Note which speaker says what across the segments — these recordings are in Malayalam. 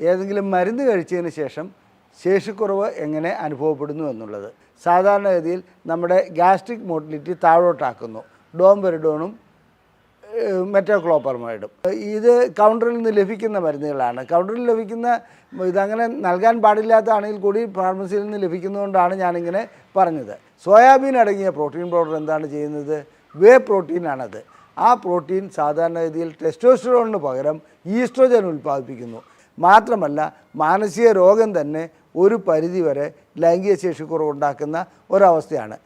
Speaker 1: ഏതെങ്കിലും മരുന്ന് കഴിച്ചതിന് ശേഷം ശേഷിക്കുറവ് എങ്ങനെ അനുഭവപ്പെടുന്നു എന്നുള്ളത്. സാധാരണഗതിയിൽ നമ്മുടെ ഗ്യാസ്ട്രിക് മോട്ടിലിറ്റി താഴോട്ടാക്കുന്നു. ഡോംബെറിഡോണും മെറ്റോക്ലോപ്പർമൈഡും ഇത് കൗണ്ടറിൽ നിന്ന് ലഭിക്കുന്ന മരുന്നുകളാണ്. കൗണ്ടറിൽ ലഭിക്കുന്ന ഇതങ്ങനെ നൽകാൻ പാടില്ലാത്തതാണെങ്കിൽ കൂടി ഫാർമസിയിൽ നിന്ന് ലഭിക്കുന്നതുകൊണ്ടാണ് ഞാനിങ്ങനെ പറഞ്ഞത്. സോയാബീൻ അടങ്ങിയ പ്രോട്ടീൻ പൗഡർ എന്താണ് ചെയ്യുന്നത്? വേ പ്രോട്ടീനാണത്. ആ പ്രോട്ടീൻ സാധാരണഗതിയിൽ ടെസ്റ്റോസ്റ്ററോണിന് പകരം ഈസ്ട്രോജൻ ഉൽപ്പാദിപ്പിക്കുന്നു. മാത്രമല്ല മാനസിക രോഗം തന്നെ ഒരു പരിധിവരെ ലൈംഗിക ശേഷിക്കുറവുണ്ടാക്കുന്ന ഒരവസ്ഥയാണ്.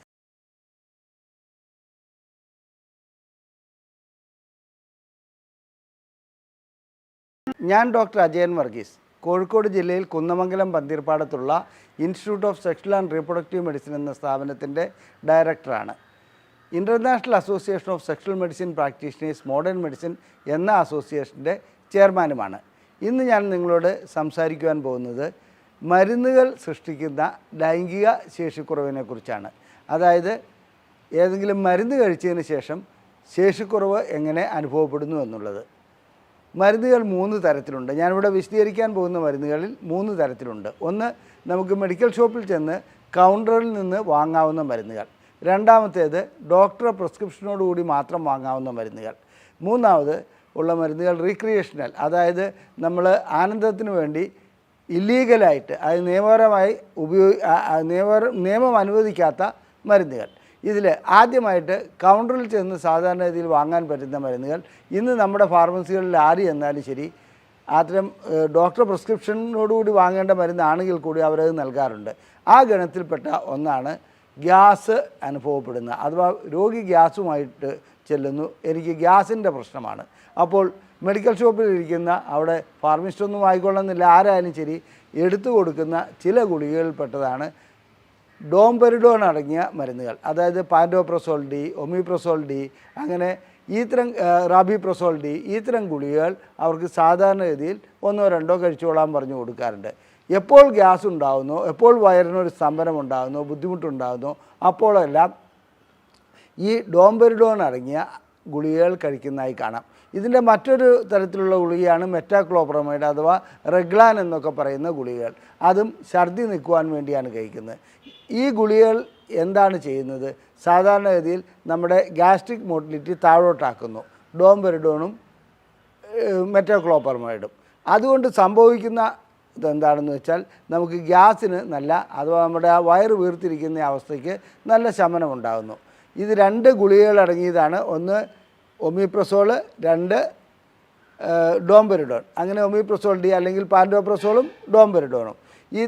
Speaker 1: ഞാൻ ഡോക്ടർ അജയൻ വർഗീസ്. കോഴിക്കോട് ജില്ലയിൽ Kunnamangalam പന്തീർപ്പാടത്തുള്ള institute of sexual and reproductive medicine എന്ന സ്ഥാപനത്തിന്റെ ഡയറക്ടറാണ്. International association of sexual medicine practitioners modern medicine എന്ന അസോസിയേഷന്റെ ചെയർമാനുമാണ്. ഇന്ന് ഞാൻ നിങ്ങളോട് സംസാരിക്കുവാൻ പോകുന്നത് മരുന്നുകൾ സൃഷ്ടിക്കുന്ന ലൈംഗിക ശേഷിക്കുറവിനെക്കുറിച്ചാണ്. അതായത് ഏതെങ്കിലും മരുന്ന് കഴിച്ചതിന് ശേഷം ശേഷിക്കുറവ് എങ്ങനെ അനുഭവപ്പെടുന്നു എന്നുള്ളത്. മരുന്നുകൾ മൂന്ന് തരത്തിലുണ്ട്. ഞാനിവിടെ വിശദീകരിക്കാൻ പോകുന്ന മരുന്നുകളിൽ മൂന്ന് തരത്തിലുണ്ട്. ഒന്ന് നമുക്ക് മെഡിക്കൽ ഷോപ്പിൽ ചെന്ന് കൗണ്ടറിൽ നിന്ന് വാങ്ങാവുന്ന മരുന്നുകൾ. രണ്ടാമത്തേത് ഡോക്ടറെ പ്രിസ്ക്രിപ്ഷനോടുകൂടി മാത്രം വാങ്ങാവുന്ന മരുന്നുകൾ. മൂന്നാമത് ഉള്ള മരുന്നുകൾ റീക്രിയേഷണൽ അതായത് നമ്മൾ ആനന്ദത്തിന് വേണ്ടി ഇല്ലീഗലായിട്ട് അത് നിയമപരമായി ഉപയോഗി നിയമപര നിയമം അനുവദിക്കാത്ത മരുന്നുകൾ. ഇതിൽ ആദ്യമായിട്ട് കൗണ്ടറിൽ ചെന്ന് സാധാരണ രീതിയിൽ വാങ്ങാൻ പറ്റുന്ന മരുന്നുകൾ. ഇന്ന് നമ്മുടെ ഫാർമസികളിൽ ആര് ചെന്നാലും ശരി അത്തരം ഡോക്ടർ പ്രിസ്ക്രിപ്ഷനോടുകൂടി വാങ്ങേണ്ട മരുന്നാണെങ്കിൽ കൂടി അവരത് നൽകാറുണ്ട്. ആ ഗണത്തിൽപ്പെട്ട ഒന്നാണ് ഗ്യാസ് അനുഭവപ്പെടുന്ന അഥവാ രോഗി ഗ്യാസുമായിട്ട് ചെല്ലുന്നു. എനിക്ക് ഗ്യാസിന്റെ പ്രശ്നമാണ്. അപ്പോൾ മെഡിക്കൽ ഷോപ്പിൽ ഇരിക്കുന്ന അവിടെ ഫാർമിസ്റ്റൊന്നും ആയിക്കൊള്ളുന്നില്ല. ആരായാലും ശരി എടുത്തു കൊടുക്കുന്ന ചില ഗുളികകളിൽപ്പെട്ടതാണ് ഡോംപെരിഡോൺ അടങ്ങിയ മരുന്നുകൾ. അതായത് പാൻഡോപ്രസോൾ ഡി ഒമിപ്രസോൾ ഡി അങ്ങനെ ഈത്തരം റാബിപ്രസോൾ ഡി ഈത്തരം ഗുളികകൾ അവർക്ക് സാധാരണഗതിയിൽ ഒന്നോ രണ്ടോ കഴിച്ചോളാൻ പറഞ്ഞു കൊടുക്കാറുണ്ട്. എപ്പോൾ ഗ്യാസ് ഉണ്ടാകുന്നോ എപ്പോൾ വയറിനൊരു സ്തംഭനം ഉണ്ടാകുന്നോ ബുദ്ധിമുട്ടുണ്ടാകുന്നോ അപ്പോഴെല്ലാം ഈ ഡോംബെരിഡോൺ അടങ്ങിയ ഗുളികകൾ കഴിക്കുന്നതായി കാണാം. ഇതിന്റെ മറ്റൊരു തരത്തിലുള്ള ഗുളികയാണ് മെറ്റാക്ലോപ്രമൈഡ് അഥവാ റെഗ്ലാൻ എന്നൊക്കെ പറയുന്ന ഗുളികകൾ. അതും ഛർദി നിൽക്കുവാൻ വേണ്ടിയാണ് കഴിക്കുന്നത്. ഈ ഗുളികകൾ എന്താണ് ചെയ്യുന്നത്? സാധാരണഗതിയിൽ നമ്മുടെ ഗ്യാസ്ട്രിക് മോട്ടിലിറ്റി താഴോട്ടാക്കുന്നു. ഡോംബെറിഡോണും മെറ്റാക്ലോപ്രമൈഡും. അതുകൊണ്ട് സംഭവിക്കുന്ന ഇതെന്താണെന്ന് വെച്ചാൽ നമുക്ക് ഗ്യാസിന് നല്ല അഥവാ നമ്മുടെ ആ വയറ് വീർത്തിരിക്കുന്ന അവസ്ഥയ്ക്ക് നല്ല ശമനം ഉണ്ടാകുന്നു. ഇത് രണ്ട് ഗുളികകൾ അടങ്ങിയതാണ് ഒന്ന് ഒമിപ്രസോൾ രണ്ട് ഡോംബെരിഡോൺ അങ്ങനെ ഒമിപ്രസോൾ ഡി അല്ലെങ്കിൽ പാൻഡോപ്രസോളും ഡോംബെരിഡോണും ഈ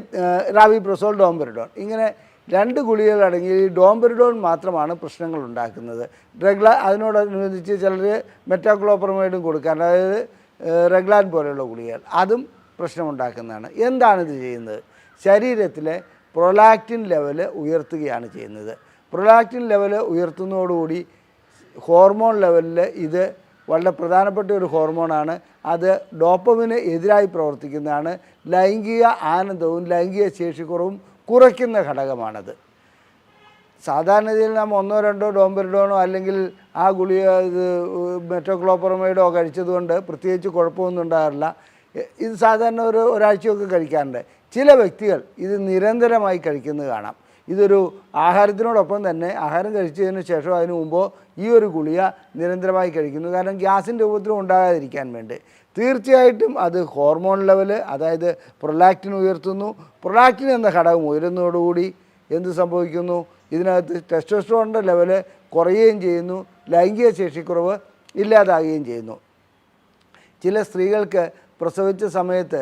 Speaker 1: റാവിപ്രസോൾ ഡോംബെരിഡോൺ ഇങ്ങനെ രണ്ട് ഗുളികകൾ അടങ്ങി ഈ ഡോംബെരിഡോൺ മാത്രമാണ് പ്രശ്നങ്ങൾ ഉണ്ടാക്കുന്നത് ഡ്രഗ്ല അതിനോടനുബന്ധിച്ച് ചിലർ മെറ്റാക്ലോപ്രമൈഡും കൊടുക്കാൻ അതായത് റെഗ്ലാൻ പോലെയുള്ള ഗുളികകൾ. അതും പ്രശ്നമുണ്ടാക്കുന്നതാണ്. എന്താണിത് ചെയ്യുന്നത്? ശരീരത്തിലെ പ്രൊലാക്റ്റിൻ ലെവൽ ഉയർത്തുകയാണ് ചെയ്യുന്നത്. പ്രൊലാക്റ്റിൻ ലെവൽ ഉയർത്തുന്നതോടുകൂടി ഹോർമോൺ ലെവലിൽ ഇത് വളരെ പ്രധാനപ്പെട്ട ഒരു ഹോർമോണാണ്. അത് ഡോപ്പമിന് എതിരായി പ്രവർത്തിക്കുന്നതാണ്. ലൈംഗിക ആനന്ദവും ലൈംഗിക ശേഷിക്കുറവും കുറയ്ക്കുന്ന ഘടകമാണത്. സാധാരണഗതിയിൽ നാം ഒന്നോ രണ്ടോ ഡോംബെറിഡോണോ അല്ലെങ്കിൽ ആ ഗുളിക ഇത് മെറ്റോക്ലോപ്പറമൈഡോ കഴിച്ചതുകൊണ്ട് പ്രത്യേകിച്ച് കുഴപ്പമൊന്നും ഉണ്ടാകാറില്ല. ഇത് സാധാരണ ഒരു ഒരാഴ്ചയൊക്കെ കഴിക്കാറുണ്ട്. ചില വ്യക്തികൾ ഇത് നിരന്തരമായി കഴിക്കുന്നത് കാണാം. ഇതൊരു ആഹാരത്തിനോടൊപ്പം തന്നെ ആഹാരം കഴിച്ചതിന് ശേഷം അതിന് മുമ്പോ ഈ ഒരു ഗുളിക നിരന്തരമായി കഴിക്കുന്നു. കാരണം ഗ്യാസിന്റെ രൂപത്തിലും ഉണ്ടാകാതിരിക്കാൻ വേണ്ടി. തീർച്ചയായിട്ടും അത് ഹോർമോൺ ലെവൽ അതായത് പ്രൊലാക്റ്റിൻ ഉയർത്തുന്നു. പ്രൊലാക്റ്റിൻ എന്ന ഘടകം ഉയരുന്നതോടുകൂടി എന്ത് സംഭവിക്കുന്നു? ഇതിനകത്ത് ടെസ്റ്റോസ്ട്രോണിന്റെ ലെവൽ കുറയുകയും ചെയ്യുന്നു. ലൈംഗിക ശേഷിക്കുറവ് ഇല്ലാതാകുകയും ചെയ്യുന്നു. ചില സ്ത്രീകൾക്ക് പ്രസവിച്ച സമയത്ത്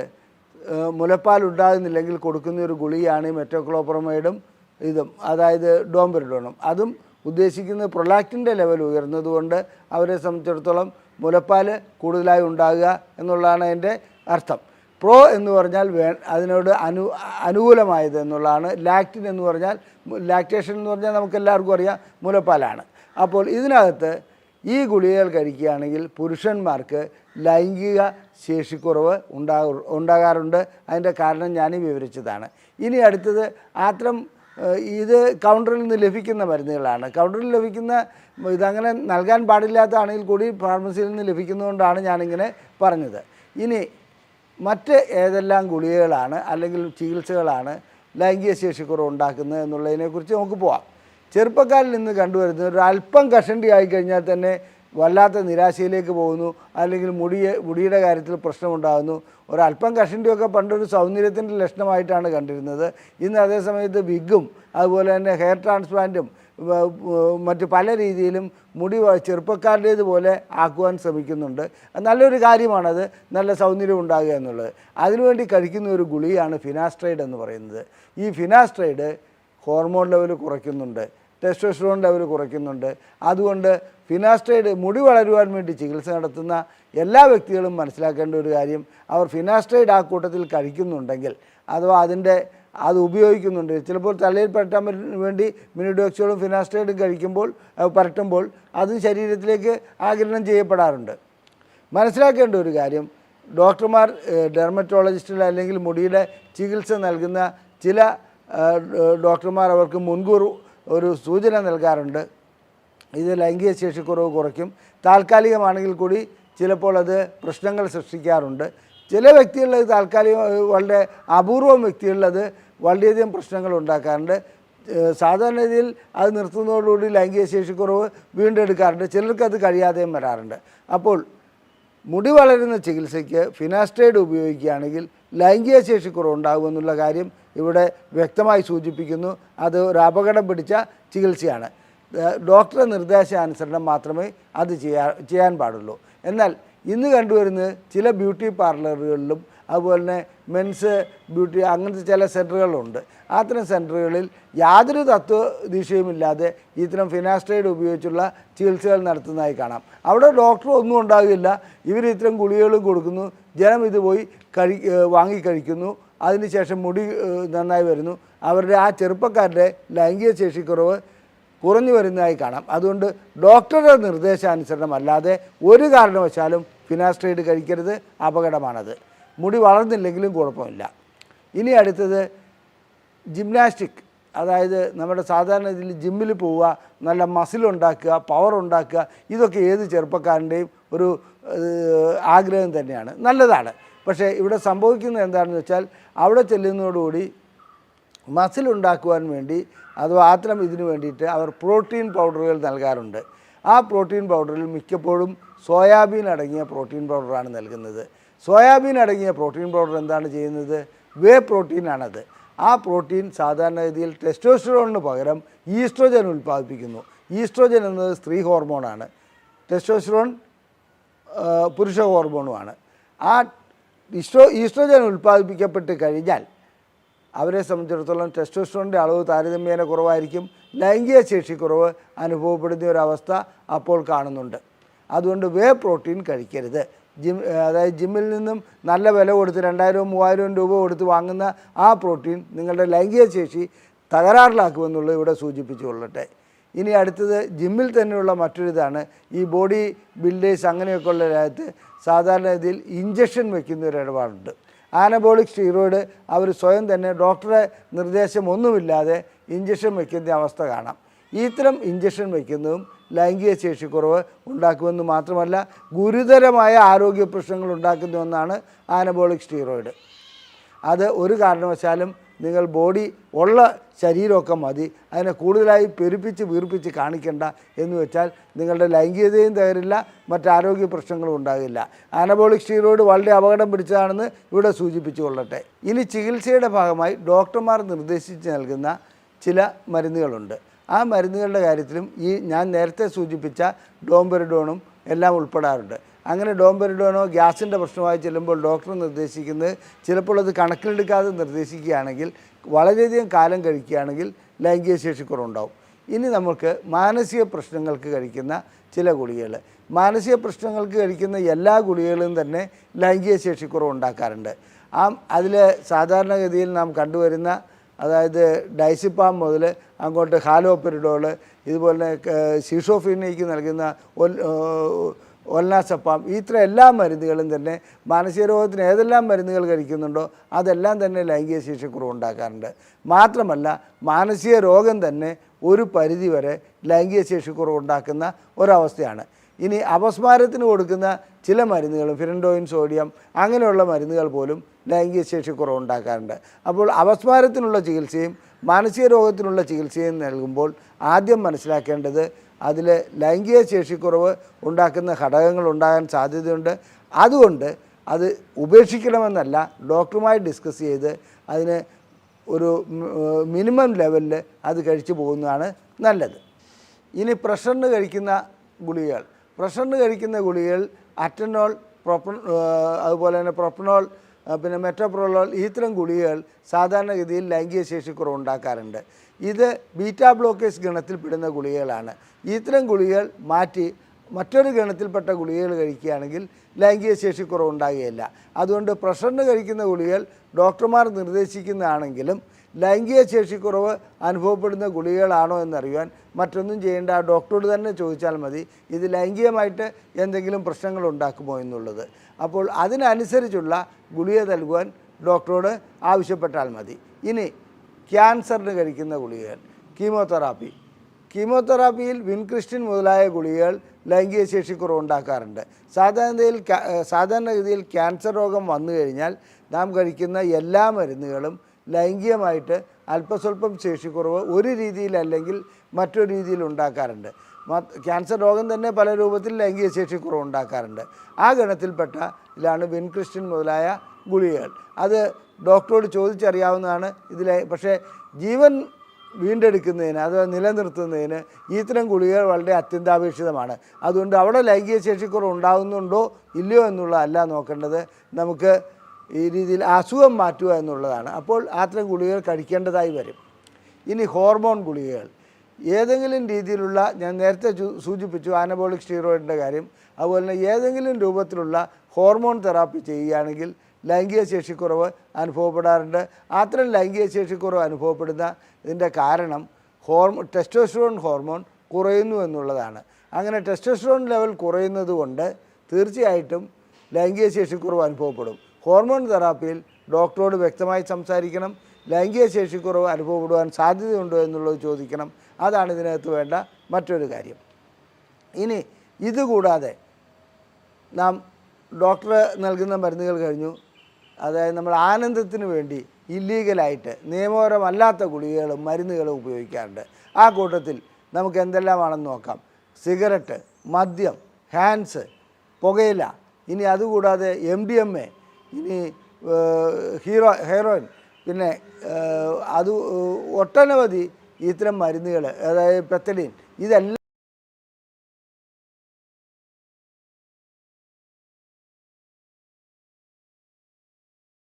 Speaker 1: മുലപ്പാൽ ഉണ്ടാകുന്നില്ലെങ്കിൽ കൊടുക്കുന്ന ഒരു ഗുളിയാണ് ഈ മെറ്റോക്ലോപ്രമൈഡും ഇതും അതായത് ഡോംബെറിഡോണും. അതും ഉദ്ദേശിക്കുന്നത് പ്രൊലാക്റ്റിന്റെ ലെവൽ ഉയർന്നതുകൊണ്ട് അവരെ സംബന്ധിച്ചിടത്തോളം മുലപ്പാൽ കൂടുതലായി ഉണ്ടാകുക എന്നുള്ളതാണ് അതിന്റെ അർത്ഥം. പ്രോ എന്ന് പറഞ്ഞാൽ വേ അതിനോട് അനു അനുകൂലമായത് എന്നുള്ളതാണ്. ലാക്റ്റിൻ എന്ന് പറഞ്ഞാൽ ലാക്ടേഷൻ എന്ന് പറഞ്ഞാൽ നമുക്ക് എല്ലാവർക്കും അറിയാം മുലപ്പാലാണ്. അപ്പോൾ ഇതിനകത്ത് ഈ ഗുളികകൾ കഴിക്കുകയാണെങ്കിൽ പുരുഷന്മാർക്ക് ലൈംഗിക ശേഷിക്കുറവ് ഉണ്ടാകു ഉണ്ടാകാറുണ്ട്. അതിന്റെ കാരണം ഞാൻ വിവരിച്ചതാണ്. ഇനി അടുത്തത് ഏഹ്, ഇത് കൗണ്ടറിൽ നിന്ന് ലഭിക്കുന്ന മരുന്നുകളാണ്. കൗണ്ടറിൽ ലഭിക്കുന്ന ഇതങ്ങനെ നൽകാൻ പാടില്ലാത്തതാണെങ്കിൽ കൂടി ഫാർമസിയിൽ നിന്ന് ലഭിക്കുന്നതുകൊണ്ടാണ് ഞാനിങ്ങനെ പറഞ്ഞത്. ഇനി മറ്റ് ഏതെല്ലാം ഗുളികകളാണ് അല്ലെങ്കിൽ ചികിത്സകളാണ് ലൈംഗിക ശേഷിക്കുറവ് ഉണ്ടാക്കുന്നത് എന്നുള്ളതിനെക്കുറിച്ച് നമുക്ക് പോവാം. ചെറുപ്പക്കാരിൽ നിന്ന് കണ്ടുവരുന്നത് ഒരു അല്പം കഷണ്ടി ആയിക്കഴിഞ്ഞാൽ തന്നെ വല്ലാത്ത നിരാശയിലേക്ക് പോകുന്നു. അല്ലെങ്കിൽ മുടിയെ മുടിയുടെ കാര്യത്തിൽ പ്രശ്നമുണ്ടാകുന്നു. ഒരല്പം കഷിന്റെയൊക്കെ പണ്ടൊരു സൗന്ദര്യത്തിന്റെ ലക്ഷണമായിട്ടാണ് കണ്ടിരുന്നത്. ഇന്ന് അതേസമയത്ത് വിഗും അതുപോലെ തന്നെ ഹെയർ ട്രാൻസ്പ്ലാന്റും മറ്റ് പല രീതിയിലും മുടി ചെറുപ്പക്കാരുടേതുപോലെ ആക്കുവാൻ ശ്രമിക്കുന്നുണ്ട്. നല്ലൊരു കാര്യമാണത്. നല്ല സൗന്ദര്യം ഉണ്ടാകുക എന്നുള്ളത്. അതിനുവേണ്ടി കഴിക്കുന്ന ഒരു ഗുളിയാണ് ഫിനാസ്ട്രൈഡ് എന്ന് പറയുന്നത്. ഈ ഫിനാസ്ട്രൈഡ് ഹോർമോൺ ലെവൽ കുറയ്ക്കുന്നുണ്ട്. ടെസ്റ്റോസ്റ്റിറോൺ ലെവൽ കുറയ്ക്കുന്നുണ്ട്. അതുകൊണ്ട് ഫിനാസ്ട്രൈഡ് മുടി വളരുവാൻ വേണ്ടി ചികിത്സ നടത്തുന്ന എല്ലാ വ്യക്തികളും മനസ്സിലാക്കേണ്ട ഒരു കാര്യം അവർ ഫിനാസ്ട്രൈഡ് ആ കൂട്ടത്തിൽ കഴിക്കുന്നുണ്ടെങ്കിൽ അഥവാ അതിന്റെ അത് ഉപയോഗിക്കുന്നുണ്ട്. ചിലപ്പോൾ തലയിൽ പരട്ടാൻ വേണ്ടി മിനിഡോക്സോളും ഫിനാസ്ട്രൈഡും കഴിക്കുമ്പോൾ പരട്ടുമ്പോൾ അത് ശരീരത്തിലേക്ക് ആഗിരണം ചെയ്യപ്പെടാറുണ്ട്. മനസ്സിലാക്കേണ്ട ഒരു കാര്യം ഡോക്ടർമാർ ഡെർമറ്റോളജിസ്റ്റുകൾ അല്ലെങ്കിൽ മുടിയുടെ ചികിത്സ നൽകുന്ന ചില ഡോക്ടർമാർ അവർക്ക് മുൻകൂർ ഒരു സൂചന നൽകാറുണ്ട്. ഇത് ലൈംഗിക ശേഷിക്കുറവ് കുറയ്ക്കും. താൽക്കാലികമാണെങ്കിൽ കൂടി ചിലപ്പോൾ അത് പ്രശ്നങ്ങൾ സൃഷ്ടിക്കാറുണ്ട്. ചില വ്യക്തികളിൽ താൽക്കാലിക വളരെ അപൂർവം വ്യക്തികളിൽ അത് വളരെയധികം പ്രശ്നങ്ങൾ ഉണ്ടാക്കാറുണ്ട്. സാധാരണ രീതിയിൽ അത് നിർത്തുന്നതോടുകൂടി ലൈംഗിക ശേഷിക്കുറവ് വീണ്ടെടുക്കാറുണ്ട്. ചിലർക്ക് അത് കഴിയാതെയും വരാറുണ്ട്. അപ്പോൾ മുടി വളരുന്ന ചികിത്സയ്ക്ക് ഫിനാസ്റ്റൈഡ് ഉപയോഗിക്കുകയാണെങ്കിൽ ലൈംഗിക ശേഷിക്കുറവ് ഉണ്ടാകുമെന്നുള്ള കാര്യം ഇവിടെ വ്യക്തമായി സൂചിപ്പിക്കുന്നു അത് ഒരു അപകടം പിടിച്ച ചികിത്സയാണ്. ഡോക്ടറെ ഡോക്ടറുടെ നിർദ്ദേശാനുസരണം മാത്രമേ അത് ചെയ്യാ ചെയ്യാൻ പാടുള്ളൂ. എന്നാൽ ഇന്ന് കണ്ടുവരുന്നത് ചില ബ്യൂട്ടി പാർലറുകളിലും അതുപോലെ തന്നെ മെൻസ് ബ്യൂട്ടി അങ്ങനത്തെ ചില സെന്ററുകളുണ്ട് അത്തരം സെന്ററുകളിൽ യാതൊരു തത്വദിശയുമില്ലാതെ ഇത്തരം ഫിനാസ്ട്രൈഡ് ഉപയോഗിച്ചുള്ള ചികിത്സകൾ നടത്തുന്നതായി കാണാം. അവിടെ ഡോക്ടർ ഒന്നും ഉണ്ടാകില്ല ഇവർ ഇത്തരം ഗുളികകളും കൊടുക്കുന്നു. ജനം ഇത് പോയി കഴി വാങ്ങിക്കഴിക്കുന്നു വാങ്ങി കഴിക്കുന്നു. അതിനുശേഷം മുടി നന്നായി വരുന്നു. അവരുടെ ആ ചെറുപ്പക്കാരുടെ ലൈംഗിക ശേഷിക്കുറവ് കുറഞ്ഞു വരുന്നതായി കാണാം. അതുകൊണ്ട് ഡോക്ടറുടെ നിർദ്ദേശാനുസരണം അല്ലാതെ ഒരു കാരണവശാലും ഫിനാസ്ട്രൈഡ് കഴിക്കരുത് അപകടമാണത്. മുടി വളർന്നില്ലെങ്കിലും കുഴപ്പമില്ല. ഇനി അടുത്തത് ജിംനാസ്റ്റിക് അതായത് നമ്മുടെ സാധാരണ ഇതിൽ ജിമ്മിൽ പോവുക നല്ല മസിൽ ഉണ്ടാക്കുക പവർ ഉണ്ടാക്കുക ഇതൊക്കെ ഏത് ചെറുപ്പക്കാരന്റെയും ഒരു ആഗ്രഹം തന്നെയാണ്. നല്ലതാണ്. പക്ഷേ ഇവിടെ സംഭവിക്കുന്നത് എന്താണെന്ന് വെച്ചാൽ അവിടെ ചെല്ലുന്നതോടുകൂടി മസിൽ ഉണ്ടാക്കുവാൻ വേണ്ടി അഥവാ ആത്രം ഇതിനു വേണ്ടിയിട്ട് അവർ പ്രോട്ടീൻ പൗഡറുകൾ നൽകാറുണ്ട്. ആ പ്രോട്ടീൻ പൗഡറിൽ മിക്കപ്പോഴും സോയാബീൻ അടങ്ങിയ പ്രോട്ടീൻ പൗഡറാണ് നൽകുന്നത്. സോയാബീൻ അടങ്ങിയ പ്രോട്ടീൻ പൗഡർ എന്താണ് ചെയ്യുന്നത്? വേ പ്രോട്ടീനാണത്. ആ പ്രോട്ടീൻ സാധാരണഗതിയിൽ ടെസ്റ്റോസ്റ്റിറോണിന് പകരം ഈസ്ട്രോജൻ ഉൽപ്പാദിപ്പിക്കുന്നു. ഈസ്ട്രോജൻ എന്നത് സ്ത്രീ ഹോർമോണാണ്. ടെസ്റ്റോസ്റ്റിറോൺ പുരുഷ ഹോർമോണുമാണ്. ആ ഈസ്ട്രോ ഈസ്ട്രോജൻ ഉൽപ്പാദിപ്പിക്കപ്പെട്ട് കഴിഞ്ഞാൽ അവരെ സംബന്ധിച്ചിടത്തോളം ടെസ്റ്റോസ്ട്രോണിന്റെ അളവ് താരതമ്യേന കുറവായിരിക്കും. ലൈംഗിക ശേഷി കുറവ് അനുഭവപ്പെടുന്ന ഒരവസ്ഥ അപ്പോൾ കാണുന്നുണ്ട്. അതുകൊണ്ട് വേ പ്രോട്ടീൻ കഴിക്കരുത്. ജിം അതായത് ജിമ്മിൽ നിന്നും നല്ല വില കൊടുത്ത് രണ്ടായിരവും മൂവായിരവും രൂപ കൊടുത്ത് വാങ്ങുന്ന ആ പ്രോട്ടീൻ നിങ്ങളുടെ ലൈംഗിക ശേഷി തകരാറിലാക്കുമെന്നുള്ളത് ഇവിടെ സൂചിപ്പിച്ചു കൊള്ളട്ടെ ഇനി അടുത്തത് ജിമ്മിൽ തന്നെയുള്ള മറ്റൊരിതാണ് ഈ ബോഡി ബിൽഡേഴ്സ് അങ്ങനെയൊക്കെയുള്ള രാജ്യത്ത് സാധാരണ രീതിയിൽ ഇഞ്ചക്ഷൻ വയ്ക്കുന്ന ഒരു ഇടപാടുണ്ട്. ആനബോളിക് സ്റ്റീറോയിഡ് അവർ സ്വയം തന്നെ ഡോക്ടറെ നിർദ്ദേശം ഒന്നുമില്ലാതെ ഇഞ്ചക്ഷൻ വയ്ക്കുന്ന അവസ്ഥ കാണാം. ഇത്തരം ഇഞ്ചക്ഷൻ വയ്ക്കുന്നതും ലൈംഗിക ശേഷിക്കുറവ് ഉണ്ടാക്കുമെന്ന് മാത്രമല്ല ഗുരുതരമായ ആരോഗ്യ പ്രശ്നങ്ങൾ ഉണ്ടാക്കുന്ന ഒന്നാണ് ആനബോളിക് സ്റ്റീറോയിഡ്. അത് ഒരു കാരണവശാലും നിങ്ങൾ ബോഡി ഉള്ള ശരീരമൊക്കെ മതി. അതിനെ കൂടുതലായി പെരുപ്പിച്ച് വീർപ്പിച്ച് കാണിക്കേണ്ട എന്ന് വെച്ചാൽ നിങ്ങളുടെ ലൈംഗികതയും തകരില്ല മറ്റാരോഗ്യ പ്രശ്നങ്ങളും ഉണ്ടാകില്ല. ആനബോളിക് സ്റ്റീറോയിഡ് വളരെ അപകടം പിടിച്ചതാണെന്ന് ഇവിടെ സൂചിപ്പിച്ചു കൊള്ളട്ടെ. ഇനി ചികിത്സയുടെ ഭാഗമായി ഡോക്ടർമാർ നിർദ്ദേശിച്ച് നൽകുന്ന ചില മരുന്നുകളുണ്ട്. ആ മരുന്നുകളുടെ കാര്യത്തിലും ഈ ഞാൻ നേരത്തെ സൂചിപ്പിച്ച ഡോംബെറിഡോണും എല്ലാം ഉൾപ്പെടാറുണ്ട്. അങ്ങനെ ഡോംബെറിഡോണോ ഗ്യാസിന്റെ പ്രശ്നമായി ചെല്ലുമ്പോൾ ഡോക്ടർ നിർദ്ദേശിക്കുന്നത് ചിലപ്പോൾ അത് കണക്കിലെടുക്കാതെ നിർദ്ദേശിക്കുകയാണെങ്കിൽ വളരെയധികം കാലം കഴിക്കുകയാണെങ്കിൽ ലൈംഗിക ശേഷിക്കുറവുണ്ടാവും ഇനി നമുക്ക് മാനസിക പ്രശ്നങ്ങൾക്ക് കഴിക്കുന്ന ചില ഗുളികകൾ. മാനസിക പ്രശ്നങ്ങൾക്ക് കഴിക്കുന്ന എല്ലാ ഗുളികകളും തന്നെ ലൈംഗിക ശേഷിക്കുറവ് ഉണ്ടാക്കാറുണ്ട് ആ അതിൽ സാധാരണഗതിയിൽ നാം കണ്ടുവരുന്ന അതായത് ഡൈസിപ്പാം മുതൽ അങ്ങോട്ട് ഹാലോപെരിഡോൾ ഇതുപോലെ ശിഷോഫിനേക്ക് നൽകുന്ന ഒൽനാസപ്പാം ഇത്ര എല്ലാ മരുന്നുകളും തന്നെ മാനസിക രോഗത്തിന് ഏതെല്ലാം മരുന്നുകൾ കഴിക്കുന്നുണ്ടോ അതെല്ലാം തന്നെ ലൈംഗിക ശേഷിക്കുറവ് ഉണ്ടാക്കാറുണ്ട്. മാത്രമല്ല മാനസിക രോഗം തന്നെ ഒരു പരിധിവരെ ലൈംഗിക ശേഷിക്കുറവ് ഉണ്ടാക്കുന്ന ഒരവസ്ഥയാണ്. ഇനി അപസ്മാരത്തിന് കൊടുക്കുന്ന ചില മരുന്നുകൾ ഫിരൻഡോയിൻ സോഡിയം അങ്ങനെയുള്ള മരുന്നുകൾ പോലും ലൈംഗിക ശേഷിക്കുറവ് ഉണ്ടാക്കാറുണ്ട്. അപ്പോൾ അപസ്മാരത്തിനുള്ള ചികിത്സയും മാനസിക രോഗത്തിനുള്ള ചികിത്സയും നൽകുമ്പോൾ ആദ്യം മനസ്സിലാക്കേണ്ടത് അതിൽ ലൈംഗിക ശേഷിക്കുറവ് ഉണ്ടാക്കുന്ന ഘടകങ്ങൾ ഉണ്ടാകാൻ സാധ്യതയുണ്ട്. അതുകൊണ്ട് അത് ഉപേക്ഷിക്കണമെന്നല്ല ഡോക്ടറുമായി ഡിസ്കസ് ചെയ്ത് അതിന് ഒരു മിനിമം ലെവലിൽ അത് കഴിച്ചു പോകുന്നതാണ് നല്ലത്. ഇനി പ്രഷറിന് കഴിക്കുന്ന ഗുളികകൾ. പ്രഷറിന് കഴിക്കുന്ന ഗുളികകൾ അറ്റനോൾ പ്രൊപ്പ അതുപോലെ തന്നെ പ്രൊപ്പനോൾ പിന്നെ മെറ്റോപ്രോളോൾ ഇത്തരം ഗുളികകൾ സാധാരണഗതിയിൽ ലൈംഗിക ശേഷി കുറവുണ്ടാക്കാറുണ്ട് ഇത് ബീറ്റാ ബ്ലോക്കേഴ്സ് ഗണത്തിൽപ്പെടുന്ന ഗുളികകളാണ് ഇത്തരം ഗുളികകൾ മാറ്റി മറ്റൊരു ഗണത്തിൽപ്പെട്ട ഗുളികകൾ കഴിക്കുകയാണെങ്കിൽ ലൈംഗിക ശേഷി കുറവുണ്ടാകുകയില്ല അതുകൊണ്ട് പ്രഷറിന് കഴിക്കുന്ന ഗുളികൾ ഡോക്ടർമാർ നിർദ്ദേശിക്കുന്നതാണെങ്കിലും ലൈംഗിക ശേഷിക്കുറവ് അനുഭവപ്പെടുന്ന ഗുളികകളാണോ എന്നറിയുവാൻ മറ്റൊന്നും ചെയ്യേണ്ട. ആ ഡോക്ടറോട് തന്നെ ചോദിച്ചാൽ മതി ഇത് ലൈംഗികമായിട്ട് എന്തെങ്കിലും പ്രശ്നങ്ങൾ ഉണ്ടാക്കുമോ എന്നുള്ളത്. അപ്പോൾ അതിനനുസരിച്ചുള്ള ഗുളിക നൽകുവാൻ ഡോക്ടറോട് ആവശ്യപ്പെട്ടാൽ മതി. ഇനി ക്യാൻസറിന് കഴിക്കുന്ന ഗുളികകൾ കീമോതെറാപ്പി. കീമോതെറാപ്പിയിൽ വിൻക്രിസ്റ്റിൻ മുതലായ ഗുളികകൾ ലൈംഗിക ശേഷിക്കുറവ് ഉണ്ടാക്കാറുണ്ട്. സാധാരണയിൽ സാധാരണഗതിയിൽ ക്യാൻസർ രോഗം വന്നു കഴിഞ്ഞാൽ നാം കഴിക്കുന്ന എല്ലാ മരുന്നുകളും ലൈംഗികമായിട്ട് അല്പസ്വല്പം ശേഷിക്കുറവ് ഒരു രീതിയിലല്ലെങ്കിൽ മറ്റൊരു രീതിയിൽ ഉണ്ടാക്കാറുണ്ട്. ക്യാൻസർ രോഗം തന്നെ പല രൂപത്തിൽ ലൈംഗിക ശേഷിക്കുറവ് ഉണ്ടാക്കാറുണ്ട്. ആ ഗണത്തിൽപ്പെട്ട ഇതിലാണ് വിൻക്രിസ്റ്റിൻ മുതലായ ഗുളികകൾ. അത് ഡോക്ടറോട് ചോദിച്ചറിയാവുന്നതാണ് ഇതിലെ പക്ഷേ ജീവൻ വീണ്ടെടുക്കുന്നതിന് അത് നിലനിർത്തുന്നതിന് ഇത്തരം ഗുളികകൾ വളരെ അത്യന്താപേക്ഷിതമാണ്. അതുകൊണ്ട് അവിടെ ലൈംഗിക ശേഷിക്കുറവ് ഉണ്ടാകുന്നുണ്ടോ ഇല്ലയോ എന്നുള്ളതല്ല നോക്കേണ്ടത്. നമുക്ക് ഈ രീതിയിൽ അസുഖം മാറ്റുക എന്നുള്ളതാണ്. അപ്പോൾ അത്തരം ഗുളികൾ കഴിക്കേണ്ടതായി വരും. ഇനി ഹോർമോൺ ഗുളികകൾ. ഏതെങ്കിലും രീതിയിലുള്ള ഞാൻ നേരത്തെ സൂചിപ്പിച്ചു ആനബോളിക് സ്റ്റീറോയിഡിന്റെ കാര്യം. അതുപോലെ തന്നെ ഏതെങ്കിലും രൂപത്തിലുള്ള ഹോർമോൺ തെറാപ്പി ചെയ്യുകയാണെങ്കിൽ ലൈംഗിക ശേഷിക്കുറവ് അനുഭവപ്പെടാറുണ്ട്. അത്തരം ലൈംഗിക ശേഷിക്കുറവ് അനുഭവപ്പെടുന്ന ഇതിന്റെ കാരണം ഹോർമോ ടെസ്റ്റോസ്റ്റിറോൺ ഹോർമോൺ കുറയുന്നു എന്നുള്ളതാണ്. അങ്ങനെ ടെസ്റ്റോസ്റ്റിറോൺ ലെവൽ കുറയുന്നത് കൊണ്ട് തീർച്ചയായിട്ടും ലൈംഗിക ശേഷിക്കുറവ് അനുഭവപ്പെടും. ഹോർമോൺ തെറാപ്പിയിൽ ഡോക്ടറോട് വ്യക്തമായി സംസാരിക്കണം ലൈംഗിക ശേഷിക്കുറവ് അനുഭവപ്പെടുവാൻ സാധ്യതയുണ്ടോ എന്നുള്ളത് ചോദിക്കണം. അതാണ് ഇതിനകത്ത് വേണ്ട മറ്റൊരു കാര്യം. ഇനി ഇതുകൂടാതെ നാം ഡോക്ടർ നൽകുന്ന മരുന്നുകൾ കഴിഞ്ഞു. അതായത് നമ്മൾ ആനന്ദത്തിന് വേണ്ടി ഇല്ലീഗലായിട്ട് നിയമപരമല്ലാത്ത ഗുളികകളും മരുന്നുകളും ഉപയോഗിക്കാറുണ്ട്. ആ കൂട്ടത്തിൽ നമുക്ക് എന്തെല്ലാമാണെന്ന് നോക്കാം. സിഗരറ്റ് മദ്യം ഹാൻസ് പുകയില. ഇനി അതുകൂടാതെ എം ഡി എം എ ഇനി ഹീറോ ഹെയറോയിൻ പിന്നെ അത് ഒട്ടനവധി ഇത്തരം മരുന്നുകൾ അതായത് പെത്തലിൻ ഇതെല്ലാം